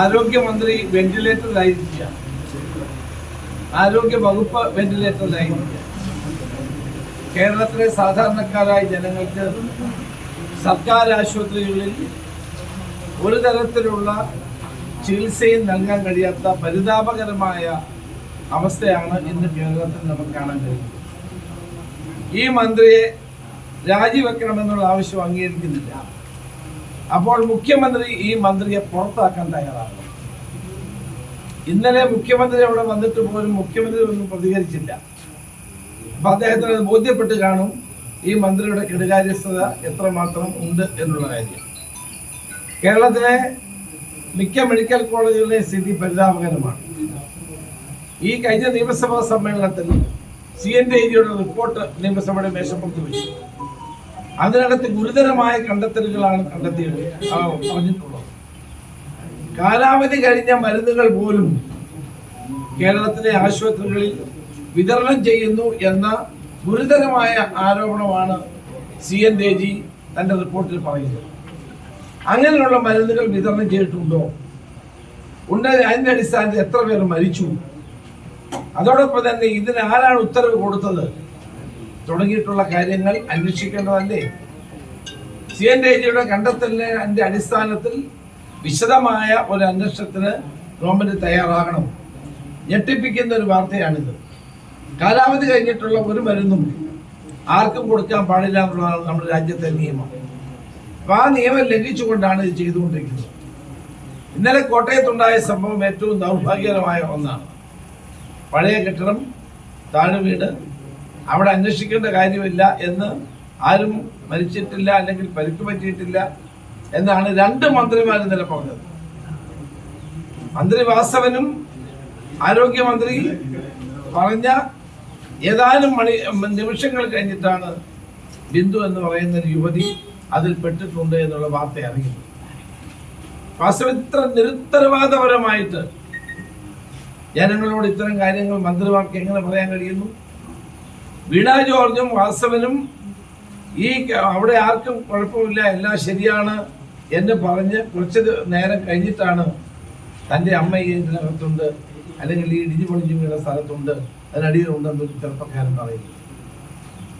ആരോഗ്യമന്ത്രി വെന്റിലേറ്ററിലായിരിക്കുക ആരോഗ്യ വകുപ്പ് വെന്റിലേറ്ററിലായിരിക്കുക കേരളത്തിലെ സാധാരണക്കാരായ ജനങ്ങൾക്ക് സർക്കാർ ആശുപത്രികളിൽ ഒരു തരത്തിലുള്ള ചികിത്സയും നൽകാൻ കഴിയാത്ത പരിതാപകരമായ അവസ്ഥയാണ് ഇന്ന് കേരളത്തിൽ നമുക്ക് കാണാൻ കഴിയുന്നത്. ഈ മന്ത്രിയെ രാജിവെക്കണമെന്നുള്ള ആവശ്യം അംഗീകരിക്കുന്നില്ല. അപ്പോൾ മുഖ്യമന്ത്രി ഈ മന്ത്രിയെ പുറത്താക്കാൻ തയ്യാറാണ് ഇന്നലെ മുഖ്യമന്ത്രി അവിടെ വന്നിട്ട് പോലും മുഖ്യമന്ത്രി ഒന്നും പ്രതികരിച്ചില്ല. അപ്പൊ അദ്ദേഹത്തിന് അത് ബോധ്യപ്പെട്ട് കാണും ഈ മന്ത്രിയുടെ കെടുകാര്യസ്ഥത എത്രമാത്രം ഉണ്ട് എന്നുള്ള കാര്യം. കേരളത്തിലെ മിക്ക മെഡിക്കൽ കോളേജുകളിലെ സ്ഥിതി പരിതാപകരമാണ്. ഈ കഴിഞ്ഞ നിയമസഭാ സമ്മേളനത്തിൽ സി എൻ ഡി റിപ്പോർട്ട് നിയമസഭയുടെ മേശപ്പുറത്ത് വെച്ചു. അതിനകത്ത് ഗുരുതരമായ കണ്ടെത്തലുകളാണ് കണ്ടെത്തിയത്. പറഞ്ഞിട്ടുള്ളത്. കാലാവധി കഴിഞ്ഞ മരുന്നുകൾ പോലും കേരളത്തിലെ ആശുപത്രികളിൽ വിതരണം ചെയ്യുന്നു എന്ന ഗുരുതരമായ ആരോപണമാണ് സി എൻ ദേജി തന്റെ റിപ്പോർട്ടിൽ പറയുന്നത്. അങ്ങനെയുള്ള മരുന്നുകൾ വിതരണം ചെയ്തിട്ടുണ്ടോ? ഉണ്ട് അതിന്റെ അടിസ്ഥാനത്തിൽ എത്ര പേർ മരിച്ചു? അതോടൊപ്പം തന്നെ ഇതിന് ആരാണ് ഉത്തരവ് കൊടുത്തത്? തുടങ്ങിയിട്ടുള്ള കാര്യങ്ങൾ അന്വേഷിക്കേണ്ടതല്ലേ? സി എൻ ഡേജിയുടെ കണ്ടെത്തലിന്റെ അടിസ്ഥാനത്തിൽ വിശദമായ ഒരു അന്വേഷണത്തിന് ഗവൺമെന്റ് തയ്യാറാകണം. ഞെട്ടിപ്പിക്കുന്ന ഒരു വാർത്തയാണിത്. കാലാവധി കഴിഞ്ഞിട്ടുള്ള ഒരു മരുന്നും ആർക്കും കൊടുക്കാൻ പാടില്ല എന്നുള്ളതാണ് നമ്മുടെ രാജ്യത്തെ നിയമം. അപ്പൊ ആ നിയമം ലംഘിച്ചുകൊണ്ടാണ് ഇത് ചെയ്തുകൊണ്ടിരിക്കുന്നത്. ഇന്നലെ കോട്ടയത്തുണ്ടായ സംഭവം ഏറ്റവും ദൗർഭാഗ്യകരമായ ഒന്നാണ്. പഴയ കെട്ടിടം താഴെ വീട് അവിടെ അന്വേഷിക്കേണ്ട കാര്യമില്ല എന്ന് ആരും മരിച്ചിട്ടില്ല അല്ലെങ്കിൽ പരിക്ക് പറ്റിയിട്ടില്ല എന്നാണ് രണ്ട് മന്ത്രിമാർ ഇന്നലെ പറഞ്ഞത്. മന്ത്രി വാസവനും ആരോഗ്യമന്ത്രി പറഞ്ഞ ഏതാനും മണി നിമിഷങ്ങൾ കഴിഞ്ഞിട്ടാണ് ബിന്ദു എന്ന് പറയുന്ന ഒരു യുവതി അതിൽ പെട്ടിട്ടുണ്ട് എന്നുള്ള വാർത്ത അറിയുന്നു വാസവൻ ഇത്ര നിരുത്തരവാദപരമായിട്ട് ജനങ്ങളോട് ഇത്തരം കാര്യങ്ങൾ മന്ത്രിമാർക്ക് എങ്ങനെ പറയാൻ കഴിയുന്നു? വീണ ജോർജും വാസവനും ഈ അവിടെ ആർക്കും കുഴപ്പമില്ല എല്ലാം ശരിയാണ് എന്ന് പറഞ്ഞ് കുറച്ച് നേരം കഴിഞ്ഞിട്ടാണ് തന്റെ അമ്മ ഈ ഇതിനകത്തുണ്ട് അല്ലെങ്കിൽ ഈ ഇടിഞ്ഞു പൊളിഞ്ഞു വീണ സ്ഥലത്തുണ്ട് അതിനടിയിലുണ്ടെന്ന് ഒരു ചെറുപ്പക്കാരൻ പറയുന്നു.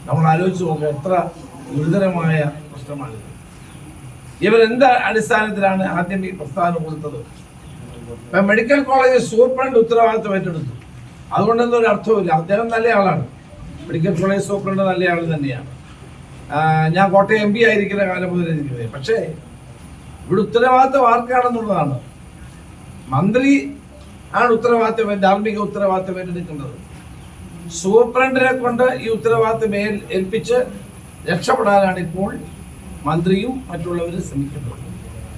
നമ്മൾ ആലോചിച്ച് നോക്കുക എത്ര ഗുരുതരമായ പ്രശ്നമാണിത്. ഇവരെന്ത് അടിസ്ഥാനത്തിലാണ് ആദ്യം ഈ പ്രസ്താവന കൊടുത്തത്? മെഡിക്കൽ കോളേജ് സൂപ്രണ്ട് ഉത്തരവാദിത്വം ഏറ്റെടുത്തു. അതുകൊണ്ടൊന്നും ഒരു അർത്ഥവുമില്ല. അദ്ദേഹം നല്ലയാളാണ് മെഡിക്കൽ കോളേജ് സൂപ്രണ്ട് നല്ല ആൾ തന്നെയാണ്. ഞാൻ കോട്ടയം എം പി ആയിരിക്കുന്ന കാലം മുതൽ ഇരിക്കുന്നത് പക്ഷേ ഇവിടെ ഉത്തരവാദിത്വം ആർക്കാണെന്നുള്ളതാണ്. മന്ത്രി ആണ് ഉത്തരവാദിത്വം ധാർമ്മിക ഉത്തരവാദിത്വം ഏറ്റെടുക്കേണ്ടത് സൂപ്രണ്ടിനെ കൊണ്ട് ഈ ഉത്തരവാദിത്വം ഏൽ ഏൽപ്പിച്ച് രക്ഷപ്പെടാനാണ് ഇപ്പോൾ മന്ത്രിയും മറ്റുള്ളവരും ശ്രമിക്കുന്നത്.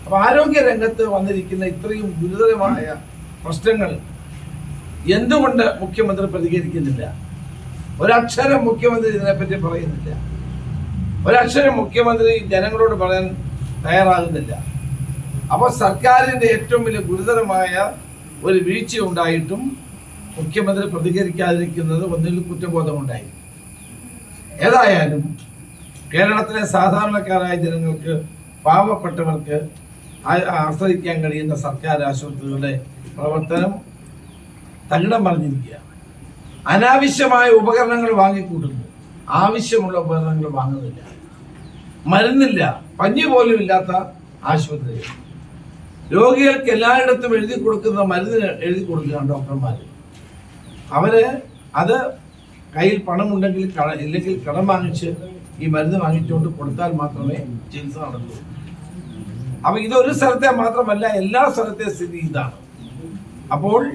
അപ്പോൾ ആരോഗ്യ രംഗത്ത് വന്നിരിക്കുന്ന ഇത്രയും ഗുരുതരമായ പ്രശ്നങ്ങൾ എന്തുകൊണ്ട് മുഖ്യമന്ത്രി പ്രതികരിക്കുന്നില്ല? ഒരക്ഷരം മുഖ്യമന്ത്രി ഇതിനെ പറ്റി പറയുന്നില്ല. ഒരക്ഷരം മുഖ്യമന്ത്രി ജനങ്ങളോട് പറയാൻ തയ്യാറാകുന്നില്ല. അപ്പോൾ സർക്കാരിന്റെ ഏറ്റവും വലിയ ഗുരുതരമായ ഒരു വീഴ്ച ഉണ്ടായിട്ടും മുഖ്യമന്ത്രി പ്രതികരിക്കാതിരിക്കുന്നത് ഒന്നിൽ കുറ്റബോധമുണ്ടായി. ഏതായാലും കേരളത്തിലെ സാധാരണക്കാരായ ജനങ്ങൾക്ക് പാവപ്പെട്ടവർക്ക് ആശ്രയിക്കാൻ കഴിയുന്ന സർക്കാർ ആശുപത്രികളുടെ പ്രവർത്തനം തകിടം പറഞ്ഞിരിക്കുക അനാവശ്യമായ ഉപകരണങ്ങൾ വാങ്ങിക്കൂട്ടുന്നു ആവശ്യമുള്ള ഉപകരണങ്ങൾ വാങ്ങുന്നില്ല. മരുന്നില്ല. പഞ്ഞി പോലും ഇല്ലാത്ത ആശുപത്രികൾ രോഗികൾക്ക് എല്ലായിടത്തും എഴുതി കൊടുക്കുന്ന മരുന്ന് എഴുതി കൊടുക്കുകയാണ് ഡോക്ടർമാർ. അവർ അത് കയ്യിൽ പണമുണ്ടെങ്കിൽ ഇല്ലെങ്കിൽ കടം വാങ്ങിച്ച് ഈ മരുന്ന് വാങ്ങിച്ചുകൊണ്ട് കൊടുത്താൽ മാത്രമേ ചികിത്സ നടക്കൂ. അപ്പൊ ഇതൊരു സ്ഥലത്തെ മാത്രമല്ല എല്ലാ സ്ഥലത്തെ സ്ഥിതി ഇതാണ്. അപ്പോൾ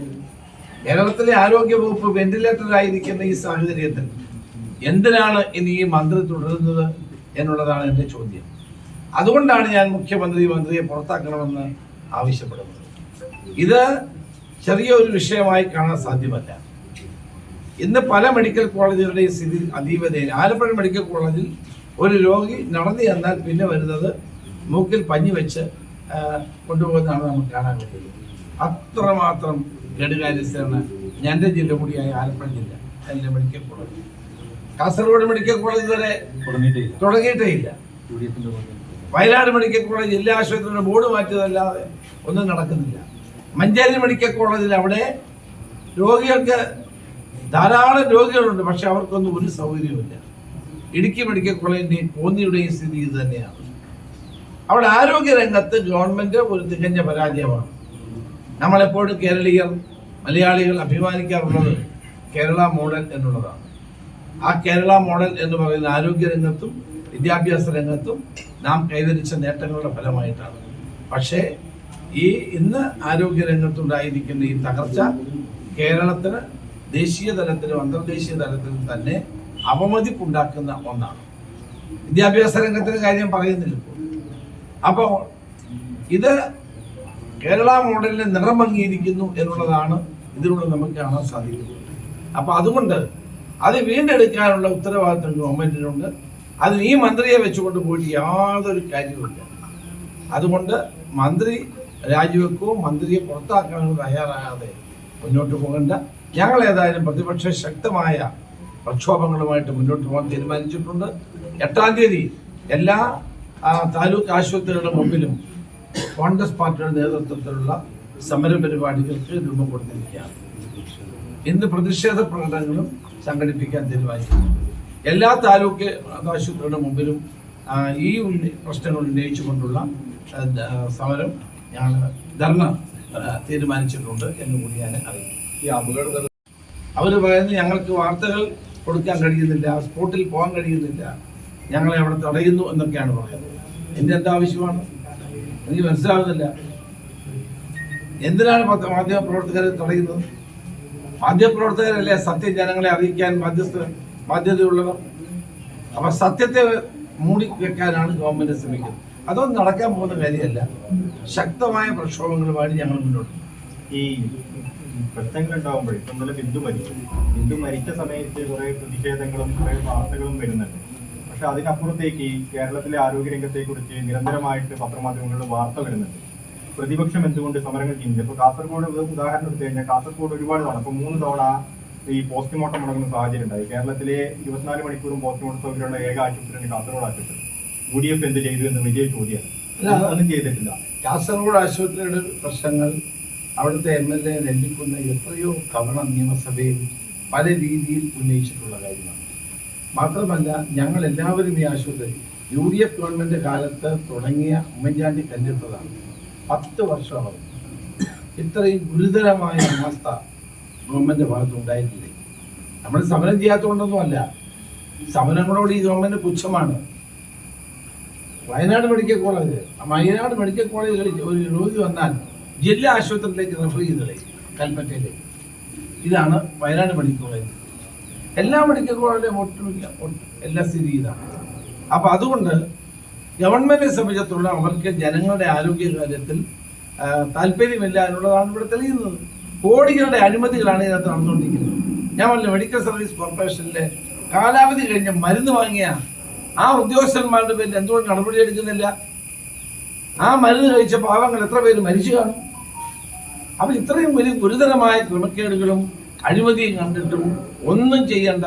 കേരളത്തിലെ ആരോഗ്യ വകുപ്പ് വെന്റിലേറ്ററിലായിരിക്കുന്ന ഈ സാഹചര്യത്തിൽ എന്തിനാണ് ഇനി ഈ മന്ത്രി തുടരുന്നത് എന്നുള്ളതാണ് എന്റെ ചോദ്യം. അതുകൊണ്ടാണ് ഞാൻ മുഖ്യമന്ത്രി മന്ത്രിയെ പുറത്താക്കണമെന്ന് ആവശ്യപ്പെടുന്നത്. ഇത് ചെറിയൊരു വിഷയമായി കാണാൻ സാധ്യമല്ല. ഇന്ന് പല മെഡിക്കൽ കോളേജുകളുടെയും സ്ഥിതി അതീവതയിൽ. ആലപ്പുഴ മെഡിക്കൽ കോളേജിൽ ഒരു രോഗി നടന്നു ചെന്നാൽ പിന്നെ വരുന്നത് മൂക്കിൽ പഞ്ഞി വെച്ച് കൊണ്ടുപോകുന്നതാണ് നമുക്ക് കാണാൻ കഴിയുന്നത്. അത്രമാത്രം ഗഡുകാര്യസ്ഥയാണ് എന്റെ ജില്ല കൂടിയായ ആലപ്പുഴ ജില്ല. എന്റെ medical college. Kasaragod medical college വരെ തുടങ്ങിയിട്ടേ ഇല്ല. വയനാട് മെഡിക്കൽ കോളേജ് ജില്ലാ ആശുപത്രിയുടെ ബോർഡ് മാറ്റിയതല്ലാതെ ഒന്നും നടക്കുന്നില്ല. മഞ്ചേരി മെഡിക്കൽ കോളേജിൽ അവിടെ രോഗികൾക്ക് ധാരാളം രോഗികളുണ്ട് പക്ഷെ അവർക്കൊന്നും ഒരു സൗകര്യമില്ല ഇടുക്കി മെഡിക്കൽ കോളേജിന്റെയും കോന്നിയുടെയും സ്ഥിതി ഇത് തന്നെയാണ്. അവിടെ ആരോഗ്യ രംഗത്ത് ഗവൺമെന്റ് ഒരു തികഞ്ഞ പരാജയമാണ്. നമ്മളെപ്പോഴും കേരളീയർ മലയാളികൾ അഭിമാനിക്കാറുള്ളത് കേരള മോഡൽ എന്നുള്ളതാണ്. ആ കേരള മോഡൽ എന്ന് പറയുന്ന ആരോഗ്യ രംഗത്തും വിദ്യാഭ്യാസ രംഗത്തും നാം കൈവരിച്ച നേട്ടങ്ങളുടെ ഫലമായിട്ടാണ്. പക്ഷേ ഈ ഇന്ന് ആരോഗ്യ രംഗത്തുണ്ടായിരിക്കുന്ന ഈ തകർച്ച കേരളത്തിന് ദേശീയ തലത്തിലും അന്തർദേശീയ തലത്തിലും തന്നെ അവമതിപ്പുണ്ടാക്കുന്ന ഒന്നാണ്. വിദ്യാഭ്യാസ രംഗത്തിന് കാര്യം പറയുന്നില്ല അപ്പോൾ ഇത് കേരള മോഡലിന് നിറം ഭംഗിയിരിക്കുന്നു എന്നുള്ളതാണ് ഇതിലൂടെ നമുക്ക് കാണാൻ സാധിക്കുന്നത്. അപ്പൊ അതുകൊണ്ട് അത് വീണ്ടെടുക്കാനുള്ള ഉത്തരവാദിത്വം ഗവൺമെന്റിനുണ്ട്. അതിന് ഈ മന്ത്രിയെ വെച്ചുകൊണ്ട് പോയിട്ട് യാതൊരു കാര്യവുമില്ല. അതുകൊണ്ട് മന്ത്രി രാജിവെക്കോ മന്ത്രിയെ പുറത്താക്കാനോ തയ്യാറാകാതെ മുന്നോട്ട് പോകേണ്ട. ഞങ്ങൾ ഏതായാലും പ്രതിപക്ഷ ശക്തമായ പ്രക്ഷോഭങ്ങളുമായിട്ട് മുന്നോട്ട് പോകാൻ തീരുമാനിച്ചിട്ടുണ്ട്. എട്ടാം തീയതി എല്ലാ താലൂക്ക് ആശുപത്രികളുടെ മുമ്പിലും കോൺഗ്രസ് പാർട്ടിയുടെ നേതൃത്വത്തിലുള്ള സമര പരിപാടികൾക്ക് രൂപം കൊടുത്തിരിക്കുകയാണ്. ഇന്ന് പ്രതിഷേധ പ്രകടനങ്ങളും സംഘടിപ്പിക്കാൻ തീരുമാനിക്കുന്നു. എല്ലാ താലൂക്ക് ആശുപത്രിയുടെ മുമ്പിലും ഈ പ്രശ്നങ്ങൾ ഉന്നയിച്ചുകൊണ്ടുള്ള സമരം ഞാൻ ധർണ തീരുമാനിച്ചിട്ടുണ്ട് എന്ന് കൂടി ഞാൻ അറിയിക്കും ഈ അപകട അവർ പറയുന്നത് ഞങ്ങൾക്ക് വാർത്തകൾ കൊടുക്കാൻ കഴിയുന്നില്ല സ്പോട്ടിൽ പോകാൻ കഴിയുന്നില്ല. ഞങ്ങളെ അവിടെ തടയുന്നു എന്നൊക്കെയാണ് പറയുന്നത്. എന്റെ എന്താ ആവശ്യമാണ് എനിക്ക് മനസ്സിലാവുന്നില്ല. എന്തിനാണ് മാധ്യമ പ്രവർത്തകരെ തടയുന്നത് മാധ്യമ പ്രവർത്തകരല്ലേ സത്യം ജനങ്ങളെ അറിയിക്കാൻ മധ്യസ്ഥ ബാധ്യതയുള്ളവർ അപ്പൊ സത്യത്തെ മൂടി വെക്കാനാണ് ഗവൺമെന്റ് ശ്രമിക്കുന്നത്. അതൊന്നും നടക്കാൻ പോകുന്ന കാര്യമല്ല. ശക്തമായ പ്രക്ഷോഭങ്ങളുമായി ഞങ്ങൾ മുന്നോട്ട് ഈ പ്രശ്നങ്ങൾ ഉണ്ടാകുമ്പോഴേ നമ്മുടെ ബിന്ദു മരിച്ചു. ബിന്ദു മരിച്ച സമയത്ത് കുറെ പ്രതിഷേധങ്ങളും കുറെ വാർത്തകളും വരുന്നുണ്ട്. പക്ഷെ അതിനപ്പുറത്തേക്ക് കേരളത്തിലെ കേരളത്തിലെ ആരോഗ്യരംഗത്തെ കുറിച്ച് നിരന്തരമായിട്ട് പത്രമാധ്യമങ്ങളിൽ വാർത്ത വരുന്നുണ്ട്. പ്രതിപക്ഷം എന്തുകൊണ്ട് സമരങ്ങൾ ചെയ്യുന്നില്ല? ഇപ്പൊ കാസർഗോഡ് ഉദാഹരണം എടുത്തു കഴിഞ്ഞാൽ കാസർഗോഡ് ഒരുപാട് തവണ അപ്പൊ മൂന്ന് തവണ ഈ പോസ്റ്റ്മോർട്ടം മുടങ്ങുന്ന സാഹചര്യം ഉണ്ടായി കേരളത്തിലെ ഇരുപത്തിനാല് മണിക്കൂറും പോസ്റ്റ്മോർട്ടം സൗകര്യമുള്ള ഏക ആശുപത്രിയാണ് കാസർഗോഡ് ആശുപത്രി. യു ഡി എഫ് എന്ത് ചെയ്തു എന്ന് വലിയ ചോദ്യമാണ് ഒന്നും ചെയ്തിട്ടില്ല. കാസർഗോഡ് ആശുപത്രിയുടെ പ്രശ്നങ്ങൾ അവിടുത്തെ എം എൽ എ നെല്ലിക്കുന്ന എത്രയോ തവണ നിയമസഭയിൽ പല രീതിയിൽ ഉന്നയിച്ചിട്ടുള്ള കാര്യമാണ്. മാത്രമല്ല ഞങ്ങൾ എല്ലാവരും ഈ ആശുപത്രി യു ഡി എഫ് ഗവൺമെന്റ് കാലത്ത് തുടങ്ങിയ ഉമ്മൻചാണ്ടി കല്ലിട്ടതാണ് പത്ത് വർഷമാണ് ഇത്രയും ഗുരുതരമായ അവസ്ഥ ഗവൺമെന്റ് ഭാഗത്ത് ഉണ്ടായിട്ടില്ലേ? നമ്മൾ സമരം ചെയ്യാത്തതുകൊണ്ടൊന്നുമല്ല സമരങ്ങളോട് ഈ government പുച്ഛമാണ്. Wayanad medical college Wayanad medical കോളേജിൽ ഒരു രോഗി വന്നാൽ ജില്ലാ ആശുപത്രിയിലേക്ക് റെഫർ ചെയ്തത് കൽപ്പറ്റയിലേക്ക്. ഇതാണ് വയനാട് മെഡിക്കൽ കോളേജ്. എല്ലാ മെഡിക്കൽ കോളേജിലും ഒട്ടുമില്ല ഒട്ട് എല്ലാ സ്ഥിതി ഇതാണ്. അപ്പൊ അതുകൊണ്ട് ഗവൺമെന്റിനെ സംബന്ധിച്ചിടത്തോളം അവർക്ക് ജനങ്ങളുടെ ആരോഗ്യ കാര്യത്തിൽ താല്പര്യമില്ല എന്നുള്ളതാണ് ഇവിടെ തെളിയുന്നത്. കോടികളുടെ അഴിമതികളാണ് ഇതിനകത്ത് നടന്നുകൊണ്ടിരിക്കുന്നത്. ഞാൻ പറഞ്ഞു മെഡിക്കൽ സർവീസ് കോർപ്പറേഷനിലെ കാലാവധി കഴിഞ്ഞ മരുന്ന് വാങ്ങിയ ആ ഉദ്യോഗസ്ഥന്മാരുടെ പേരിൽ എന്തുകൊണ്ട് നടപടി എടുക്കുന്നില്ല? ആ മരുന്ന് കഴിച്ച പാവങ്ങൾ എത്ര പേര് മരിച്ചു കാണും? അപ്പൊ ഇത്രയും വലിയ ഗുരുതരമായ ക്രമക്കേടുകളും അഴിമതിയും കണ്ടിട്ടും ഒന്നും ചെയ്യണ്ട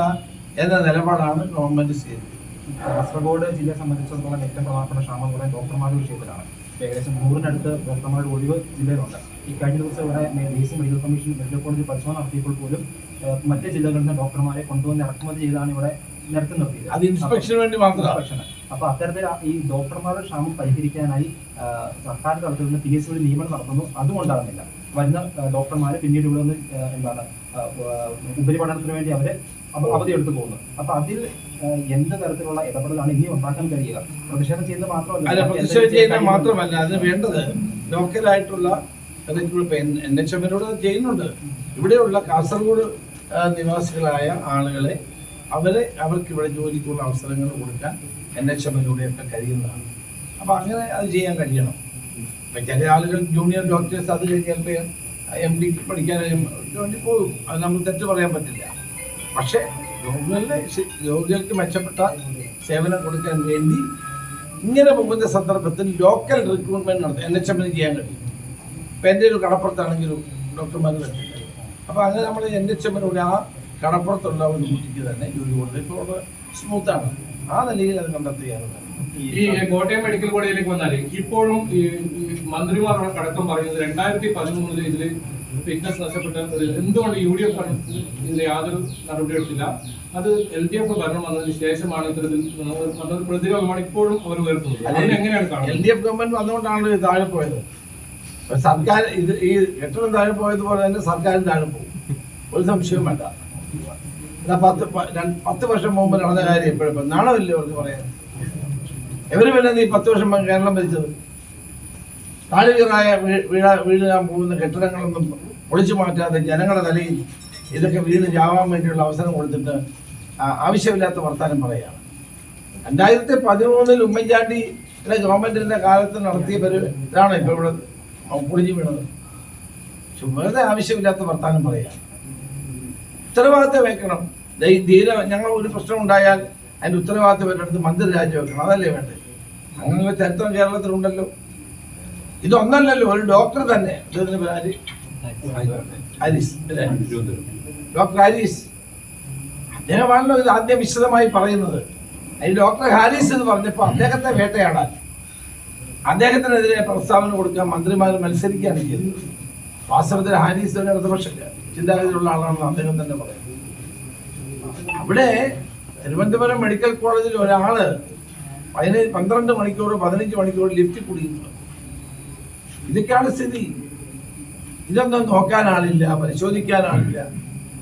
എന്ന നിലപാടാണ് ഗവൺമെന്റ് സ്വീകരിക്കുന്നത്. കാസർഗോഡ് ജില്ലയെ സംബന്ധിച്ചിടത്തോളം ഏറ്റവും പ്രധാനപ്പെട്ട ക്ഷാമം കൂടെ ഡോക്ടർമാരുടെ വിഷയത്തിലാണ് ഏകദേശം നൂറിനടുത്ത് ഡോക്ടർമാരുടെ ഒഴിവ് ജില്ലയിലുണ്ട്. ഈ കഴിഞ്ഞ ദിവസം ഇവിടെ ദേശീയ മെഡിക്കൽ കമ്മീഷൻ മെഡിക്കൽ കോളേജ് പരിശോധന നടത്തിയപ്പോൾ പോലും മറ്റു ജില്ലകളിൽ നിന്ന് ഡോക്ടർമാരെ കൊണ്ടുവന്ന് ഇറക്കുമതി ചെയ്താണ് ഇവിടെ നിരത്തി നിർത്തിയത്. അത് ഇൻസ്പെക്ഷന് വേണ്ടി മാത്രം. അപ്പൊ അത്തരത്തിൽ ഈ ഡോക്ടർമാരുടെ ക്ഷാമം പരിഹരിക്കാനായി സർക്കാർ തലത്തിൽ നിന്ന് പി എസ് സിയുടെ നിയമനം നടത്തുന്നു. അതുകൊണ്ടാകുന്നില്ല വരുന്ന ഡോക്ടർമാര് പിന്നീട് ഇവിടെ നിന്ന് എന്താണ് ഉപരിപഠനത്തിന് വേണ്ടി അവർ അവധി എടുത്തു പോകുന്നു. അപ്പൊ അതിൽ എന്ത് തരത്തിലുള്ള ഇടപെടലാണ് ഇനി ഉണ്ടാക്കാൻ കഴിയുക? പ്രതിഷേധം ചെയ്യുന്നത് മാത്രമല്ല പ്രതിഷേധം ചെയ്യുന്നത് മാത്രമല്ല അത് വേണ്ടത് ലോക്കലായിട്ടുള്ള എൻ എച്ച് എമ്മിനോട് ചെയ്യുന്നുണ്ട്. ഇവിടെയുള്ള കാസർഗോഡ് നിവാസികളായ ആളുകളെ അവരെ അവർക്ക് ഇവിടെ ജോലിക്കുള്ള അവസരങ്ങൾ കൊടുക്കാൻ എൻ എച്ച് എമ്മിലൂടെയൊക്കെ കഴിയുന്നതാണ്. അപ്പൊ അങ്ങനെ അത് ചെയ്യാൻ കഴിയണം. ചില ആളുകൾ ജൂനിയർ ഡോക്ടേഴ്സ് അത് കഴിഞ്ഞപ്പോൾ എം ഡി പഠിക്കാൻ വേണ്ടി പോകും. അത് നമ്മൾ തെറ്റ് പറയാൻ പറ്റില്ല. പക്ഷേ രോഗികളുടെ ശ- രോഗികൾക്ക് മെച്ചപ്പെട്ട സേവനം കൊടുക്കാൻ വേണ്ടി ഇങ്ങനെ പോകുന്ന സന്ദർഭത്തിൽ ലോക്കൽ റിക്രൂട്ട്മെന്റ് നടത്തും എൻ എച്ച് എമ്മിന് ചെയ്യാൻ കഴിയും ഇപ്പം എന്റെ ഒരു കടപ്പുറത്താണെങ്കിലും ഡോക്ടർമാർ വരുന്നുണ്ട് അപ്പോൾ അങ്ങനെ നമ്മൾ എൻ എച്ച് എമ്മിലൂടെ ആ കടപ്പുറത്തുള്ള ഒരു കുട്ടിക്ക് തന്നെ ജോലി കൊടുത്ത് ഇപ്പോൾ സ്മൂത്താണ് ആ നിലയിൽ അത് കണ്ടെത്തുകയാണ്. ഈ കോട്ടയം മെഡിക്കൽ കോളേജിലേക്ക് വന്നാൽ ഇപ്പോഴും മന്ത്രിമാർ അടക്കം പറയുന്നത് രണ്ടായിരത്തി പതിമൂന്നിൽ ഇതിൽ ഫിറ്റ്നസ് നഷ്ടപ്പെട്ട എന്തുകൊണ്ട് യു ഡി എഫ് ഇതിൽ യാതൊരു നടപടി എടുത്തില്ല അത് എൽ ഡി എഫ് ഭരണം വന്നതിന് ശേഷമാണ് ഇത്തരത്തിൽ പ്രതിരോധമാണ് ഇപ്പോഴും അവർ ഉയർത്തുന്നത്. അതിനെ എങ്ങനെയാണ് എൽ ഡി എഫ് ഗവൺമെന്റ് വന്നുകൊണ്ടാണ് ഇത് താഴെ പോയത്. സർക്കാർ ഇത് ഈ കെട്ടിടം താഴെ പോയതുപോലെ തന്നെ സർക്കാരും താഴെ പോകും. ഒരു സംശയവും വേണ്ട. പത്ത് പത്ത് വർഷം മുമ്പ് നടന്ന കാര്യം എപ്പോഴും നാണമില്ലേ അവർക്ക് പറയാൻ? എവര് പിന്നെ ഈ പത്ത് വർഷം കേരളം ഭരിച്ചത്? താഴ്വീറായ വീഴാ വീഴാൻ പോകുന്ന കെട്ടിടങ്ങളൊന്നും പൊളിച്ചു മാറ്റാതെ ജനങ്ങളുടെ തലയിൽ ഇതൊക്കെ വീട് ചാവാൻ വേണ്ടിയുള്ള അവസരം കൊടുത്തിട്ട് ആവശ്യമില്ലാത്ത വർത്തമാനം പറയുകയാണ്. രണ്ടായിരത്തി പതിമൂന്നിൽ ഉമ്മൻചാണ്ടി ഗവൺമെന്റിന്റെ കാലത്ത് നടത്തിയ ഇതാണ് ഇപ്പൊ ഇവിടെ പൊളിഞ്ഞു വീണത്. വെറുതെ ആവശ്യമില്ലാത്ത വർത്തമാനം പറയുകയാണ്. ഉത്തരവാദിത്തം വെക്കണം. ധീര ഞങ്ങൾ ഒരു പ്രശ്നം ഉണ്ടായാൽ അതിന്റെ ഉത്തരവാദിത്തം ഏറ്റെടുത്ത് മന്ത്രി രാജിവെക്കണം. അതല്ലേ വേണ്ടത്? അങ്ങനെ ഒരു ചരിത്രം കേരളത്തിലുണ്ടല്ലോ. ഇതൊന്നല്ലല്ലോ ഒരു ഡോക്ടർ തന്നെ? ഡോക്ടർ ഹാരിസ്. അദ്ദേഹമാണല്ലോ ഇത് ആദ്യം വിശദമായി പറയുന്നത്. അതിൽ ഡോക്ടർ ഹാരിസ് എന്ന് പറഞ്ഞപ്പോൾ അദ്ദേഹത്തെ വേട്ടയാടാൻ. അദ്ദേഹത്തിനെതിരെ പ്രസ്താവന കൊടുക്കാൻ മന്ത്രിമാർ മത്സരിക്കുകയാണ് ചെയ്തത്. വാസ്തവത്തിൽ ഹാരിസ് ഒരു ഇടതുപക്ഷ ചിന്താഗതിയിലുള്ള ആളാണെന്ന് അദ്ദേഹം തന്നെ പറയുന്നത് അവിടെ തിരുവനന്തപുരം മെഡിക്കൽ കോളേജിൽ ഒരാൾ പതിനേഴ് പന്ത്രണ്ട് മണിക്കൂർ പതിനഞ്ച് മണിക്കൂർ ലിഫ്റ്റ് കുടിക്കുന്നു ഇതൊക്കെയാണ് സ്ഥിതി. ഇതൊന്നും നോക്കാൻ ആളില്ല പരിശോധിക്കാൻ ആളില്ല.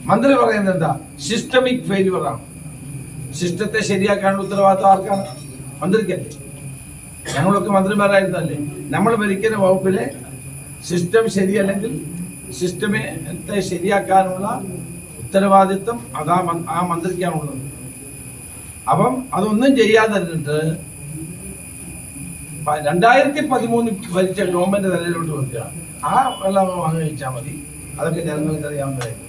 മന്ത്രി പറയുന്നത് എന്താ? സിസ്റ്റമിക് ഫെയിലുവർ ആണ്. സിസ്റ്റത്തെ ശരിയാക്കാനുള്ള ഉത്തരവാദിത്വം ആർക്കാണ്? മന്ത്രിക്കല്ലേ ഞങ്ങളൊക്കെ മന്ത്രിമാരായിരുന്നല്ലേ? നമ്മൾ ഭരിക്കുന്ന വകുപ്പിലെ സിസ്റ്റം ശരിയല്ലെങ്കിൽ സിസ്റ്റമത്തെ ശരിയാക്കാനുള്ള ഉത്തരവാദിത്വം അതാ ആ മന്ത്രിക്കാണുള്ളത്. അപ്പം അതൊന്നും ചെയ്യാതെ ഇരുന്നിട്ട് പ- രണ്ടായിരത്തി പതിമൂന്നിൽ ഭരിച്ച ഗവൺമെന്റ് നിലയിലോട്ട് വരിക. ആ വെള്ളം വാങ്ങി വെച്ചാൽ മതി. അതൊക്കെ ജനങ്ങൾക്ക് അറിയാവുന്നതായിരിക്കും